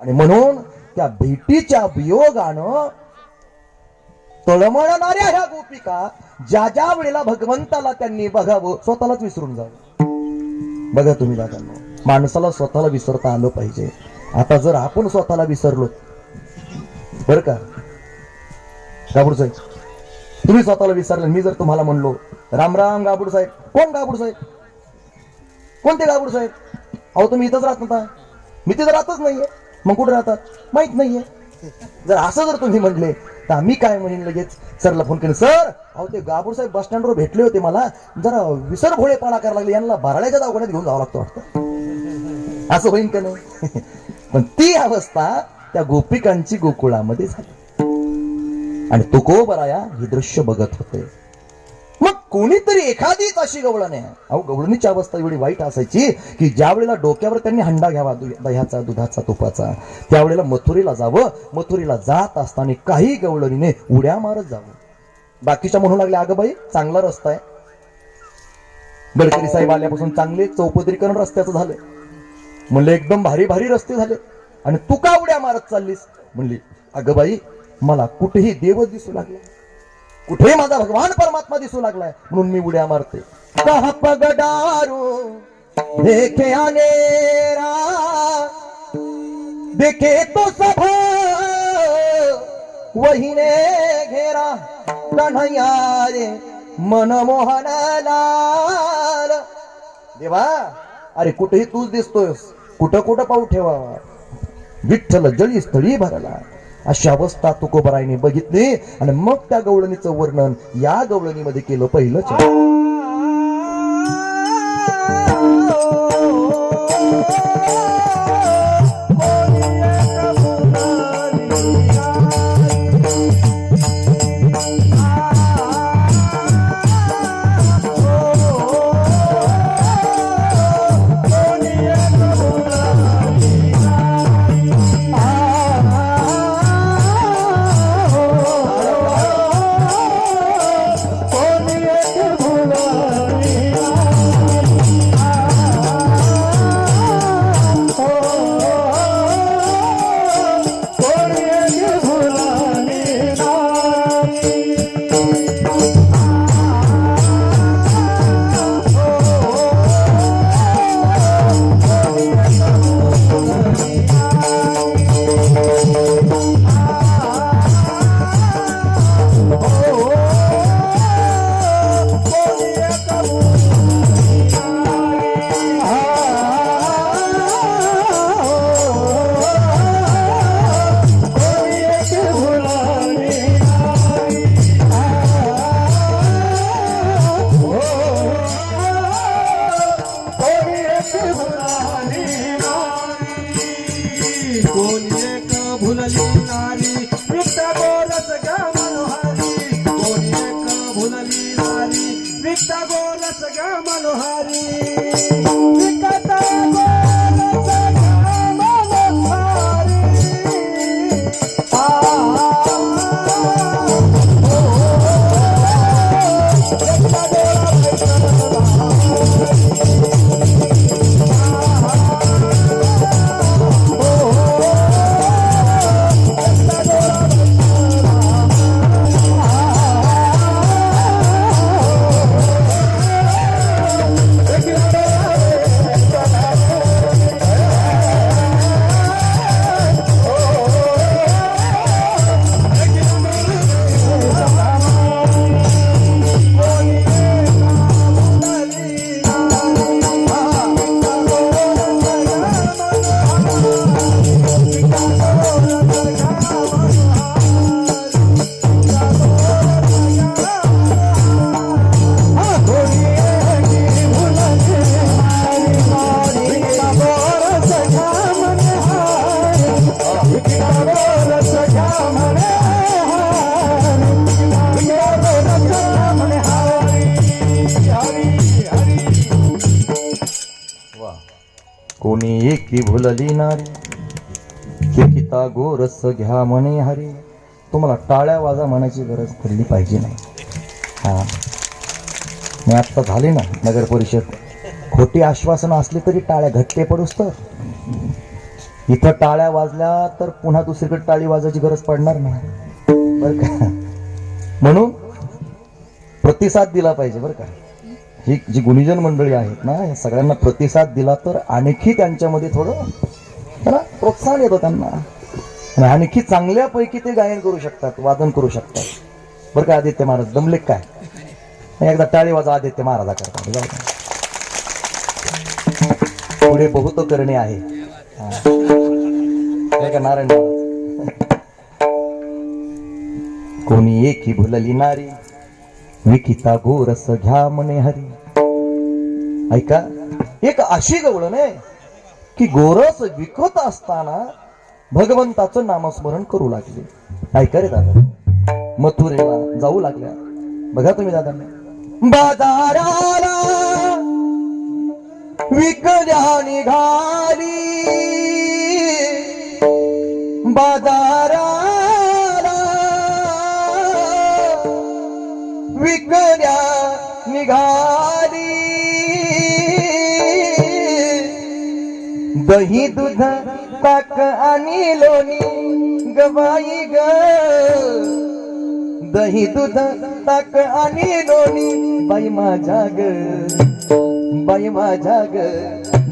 आणि म्हणून त्या भेटीच्या वियोगानं तळमळणाऱ्या ह्या गोपिका ज्या ज्या वेळेला भगवंताला त्यांनी बघावं स्वतःलाच विसरून जावं. बघा तुम्ही दादांना माणसाला स्वतःला विसरता आलं पाहिजे. आता जर आपण स्वतःला विसरलो बर का? गाबूड साहेब तुम्ही स्वतःला विसरले मी जर तुम्हाला म्हणलो राम राम गाबूड साहेब कोण गाबूड साहेब? कोणते गाबूड साहेब? अहो तुम्ही इथंच राहत नव्हता. मी तिथं राहतच नाहीये. मग कुठे राहतात? माहीत नाहीये. जर असं जर तुम्ही म्हटले तर आम्ही काय म्हणेन लगेच? सरला फोन केला सर अहो ते गाबूर साहेब बस स्टँडवर भेटले होते मला. जरा विसर भोळेपणा करायला लागले. यांना बाराळ्याच्या दवाखान्यात घेऊन जावं लागतं वाटतं. असं होईन का नाही? पण ती अवस्था त्या गोपिकांची गोकुळामध्ये झाली. आणि तुकोबराया हे दृश्य बघत होते. कोणीतरी एखादीच अशी गवळण. आहे अहो गवळणीची अवस्था एवढी वाईट असायची की ज्या वेळेला डोक्यावर त्यांनी हंडा घ्यावा दह्याचा दुधाचा तुपाचा त्यावेळेला मथुरीला जावं. मथुरीला जात असताना काही गवळणीने उड्या मारत जावं. बाकीच्या म्हणू लागल्या अगं बाई चांगला रस्ता आहे. गडकरी साहेब आल्यापासून चांगले चौपदरीकरण रस्त्याचं झालंय. म्हणले एकदम भारी भारी रस्ते झाले. आणि तू का उड्या मारत चाललीस? म्हणली अगं बाई मला कुठेही देव दिसू लागला. कुठे माझा भगवान परमात्मा दिसू लागलाय? म्हणून मी उड्या मारते. पगडारू देखे अनेरा देखे तो सभा वहिने घेरा कन्हैया रे मनमोहन लाल देवा अरे कुठेही तूच दिसतोयस. कुठं कुठं पाऊ ठेवा विठ्ठल जळी स्थळी भरला. अशी अवस्था तुकोबरायने बघितली आणि मग त्या गवळणीचं वर्णन या गवळणीमध्ये केलं पहिलं एकी भुलली नारी लिखिता घ्या म्हणे हरी. तुम्हाला टाळ्या वाजा म्हणायची गरज पडली पाहिजे नाही. हा. मी आत्ता झाले ना नगर परिषद. खोटी आश्वासनं असली तरी टाळ्या घट्टे पडूस तर. इथं टाळ्या वाजल्या तर पुन्हा दुसरीकडे टाळी वाजायची गरज पडणार नाही. बर का? म्हणून प्रतिसाद दिला पाहिजे बरं का? ही जी गुणीजन मंडळी आहेत ना या सगळ्यांना प्रतिसाद दिला तर आणखी त्यांच्यामध्ये थोडं प्रोत्साहन येतो त्यांना. आणखी चांगल्यापैकी ते गायन करू शकतात वादन करू शकतात. बरं का आदित्य महाराज दमले काय? एकदा टाळी वाजा आदित्य महाराजा करतात. पुढे बहुत करणे आहे. का नारायण महाराज? कोणी एकी भुलली नारी विकिता गोरस घ्या म्हणे हरी. ऐका एक अशी गवळ नाही की गोरस विकत असताना भगवंताचं नामस्मरण करू लागले. ऐका रे दादा मथुरेला जाऊ लागल्या. बघा तुम्ही दादा बाजाराला विकल्या निघाली दही दूध ताक आणि लोणी. गवाई ग. दही दूध ताक आणि लोणी. बाई माझ्या ग. बाई माझ्या ग.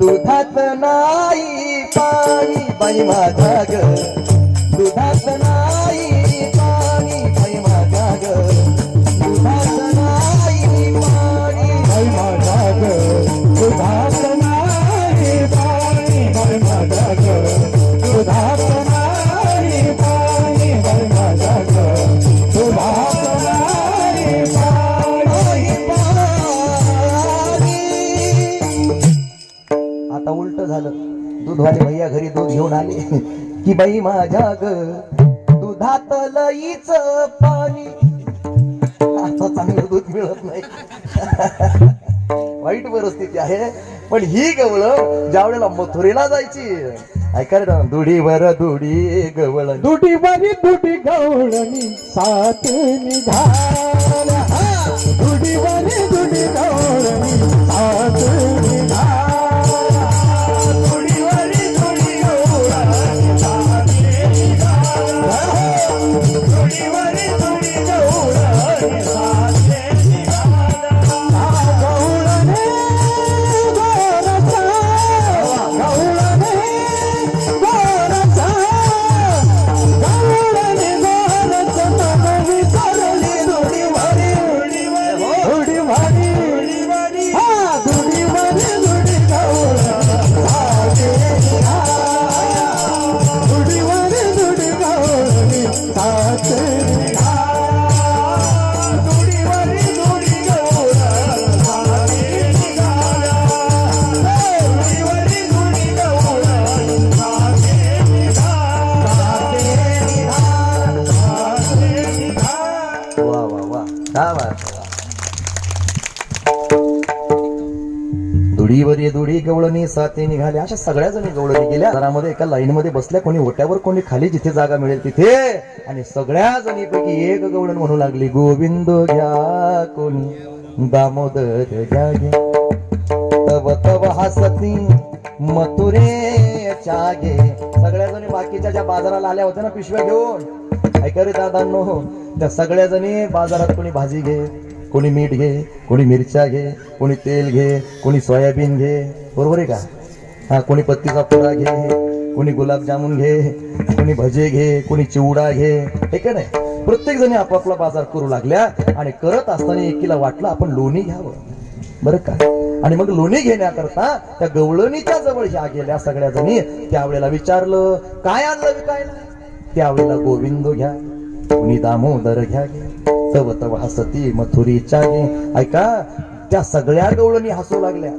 दुधात नाही पाणी. बाई माझ्या ग. दुधात नाही की बाई माझ्या ग दुधात लईच पाणी. आता चांगलं दूध मिळत नाही. वाईट परिस्थिती आहे. पण ही गवळ ज्या वेळेला मथुरेला जायची ऐका रे ना, दुडी बर दुडी गवळ. दुडी बरी दुडी गवळणी सात निघाल्या दुडी बरी दुडी गवळ दुडीवरी दुडी गवळणी साते निघाल्या. अशा सगळ्या जणी गवळणी गेल्या. घरामध्ये एका लाईन मध्ये बसल्या. कोणी ओट्यावर कोणी खाली. जिथे जागा मिळेल तिथे. आणि सगळ्या जणीपैकी एक गवळण म्हणू लागली. गोविंद घ्या कोणी? दामोदर घ्या घ्या तव तव हसती मथुरे सगळ्या जणी बाकीच्या ज्या बाजाराला आल्या होत्या ना पिशव्या घेऊन. ऐका रे दादांनो त्या सगळ्या जणी बाजारात कोणी भाजी घे कोणी मीठ घे कोणी मिरच्या घे कोणी तेल घे कोणी सोयाबीन घे. बरोबर आहे का? हा कोणी पत्तीचा पुडा घे कोणी गुलाबजामुन घे कोणी भजे घे कोणी चिवडा घे. हे का नाही? प्रत्येक जणी आपापला बाजार करू लागल्या आणि करत असताना एकीला वाटलं आपण लोणी घ्यावं. बरं का? आणि मग लोणी घेण्याकरता त्या गवळणीच्या जवळ ह्या गेल्या सगळ्या जणी त्यावेळेला विचारलं काय आणलं विकायला? त्यावेळेला गोविंद घ्या. कुणी दामोदर घ्या तवत तव तव हसती मथुरीच्या ऐका त्या सगळ्या गवळणी हसू लागल्या.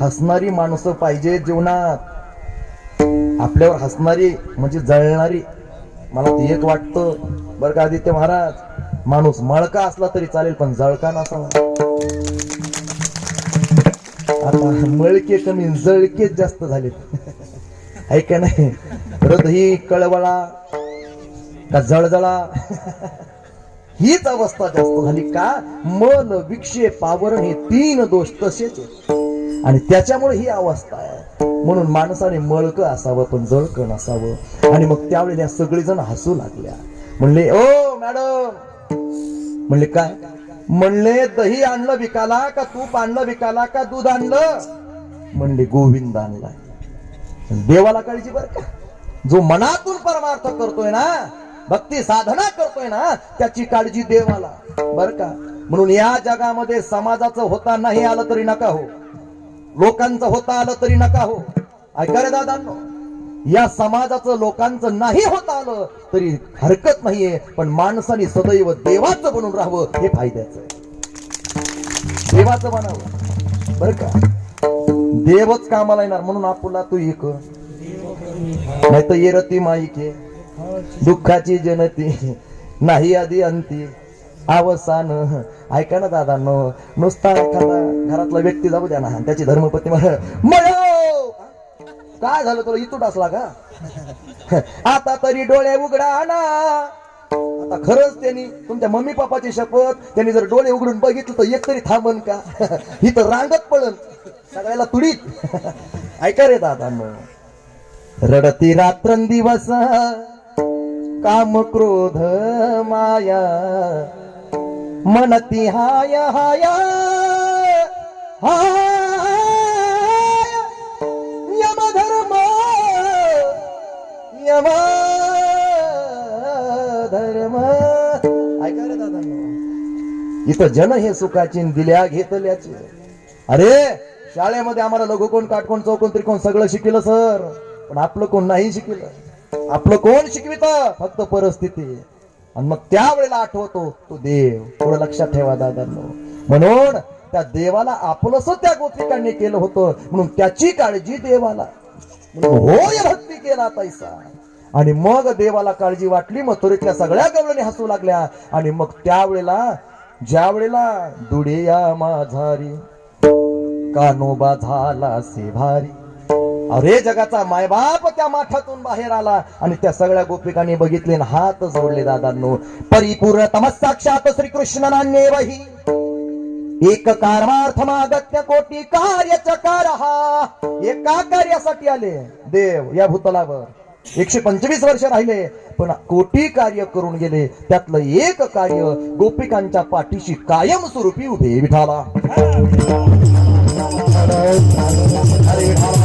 हसणारी माणसं पाहिजे जीवनात. आपल्यावर हसणारी म्हणजे जळणारी. मला ते एक वाटतं. बरं का आदित्य महाराज? माणूस मळका असला तरी चालेल पण जळका नसावा. आता मळके कमी जळकेच जास्त झालेत. आहे का नाही हृदयी कळवळा. का जळजळा? हीच अवस्था जास्त झाली का? मन विक्षेप आवरण हे तीन दोष तसेच आणि त्याच्यामुळे ही अवस्था आहे. म्हणून माणसाने मळक असावं पण जळक नसावं. आणि मग त्यावेळेला सगळेजण हसू लागल्या. म्हणले ओ मॅडम. म्हणले काय? म्हणले दही आणलं विकाला का तूप आणलं विकाला का दूध आणलं? म्हणले गोविंद आणलाय. देवाला काळजी बर का? जो मनातून परमार्थ करतोय ना भक्ती साधना करतोय ना त्याची काळजी देवाला. बर का? म्हणून या जगामध्ये समाजाचं होता नाही आलं तरी नका हो. लोकांचं होता आलं तरी नका हो. ऐका रे दादा या समाजाचं लोकांचं नाही होता आलं तरी हरकत नाहीये पण माणसाने सदैव देवाचं बनून राहावं हे फायद्याचं आहे. देवाचं बनावं. बर का? देवच कामाला येणार म्हणून आपला तू एक नाही तर येरती माईके दुःखाची जनती नाही आधी अंती. अवसान ऐका ना दादांनो नुसता एखादा घरातला व्यक्ती जाऊ द्या ना त्याची धर्मपत्नी म्हण काय झालं तुला? इथून असला का? आता तरी डोळे उघडा ना. आता खरंच त्यांनी तुमच्या मम्मी पप्पाची शपथ त्यांनी जर डोळे उघडून बघितलं तर एक तरी थांबन का? इथं रांगत पडन सगळ्याला तुडीत. ऐका रे दादा रडती रात्रंदिवस काम क्रोध माया. मनती हाय हाय हाय. यमधर्म यम धर्म ऐका रे दादा. इथं जन हे सुखाची दिल्या घेतल्याचे. अरे शाळेमध्ये आम्हाला लघुकोण काटकोण चौकोन त्रिकोण सगळं शिकलं सर. पण आपलं कोण नाही शिकलं आपलं कोण शिकवित? फक्त परिस्थिती. आणि मग त्यावेळेला आठवतो तो देव. थोडं लक्षात ठेवा दादांनो. म्हणून त्या देवाला आपलंस त्या गोपिकांनी केलं होतं. म्हणून त्याची काळजी देवाला. होय भक्ती केला तैसा. आणि मग देवाला काळजी वाटली मग त्वरितल्या सगळ्या गवळणी हसू लागल्या. आणि मग त्यावेळेला ज्या वेळेला दुडिया माझारी कानोबा झाला से भारी. अरे जगाचा मायबाप त्या माठातून बाहेर आला आणि त्या सगळ्या गोपिकांनी बघितले आणि हात जोडले दादांनो. परिपूर्ण तमसाक्षात श्रीकृष्ण नान्येवही एक कारमार्थमागत्य कोटी कार्य चकार. हा एका कार्यासाठी आले. देव या भूतलावर. एकशे पंचवीस वर्ष राहिले पण कोटी कार्य करून गेले. त्यातलं एक कार्य गोपिकांच्या पाठीशी कायम स्वरूपी उभे विठाला. अरे विठाला.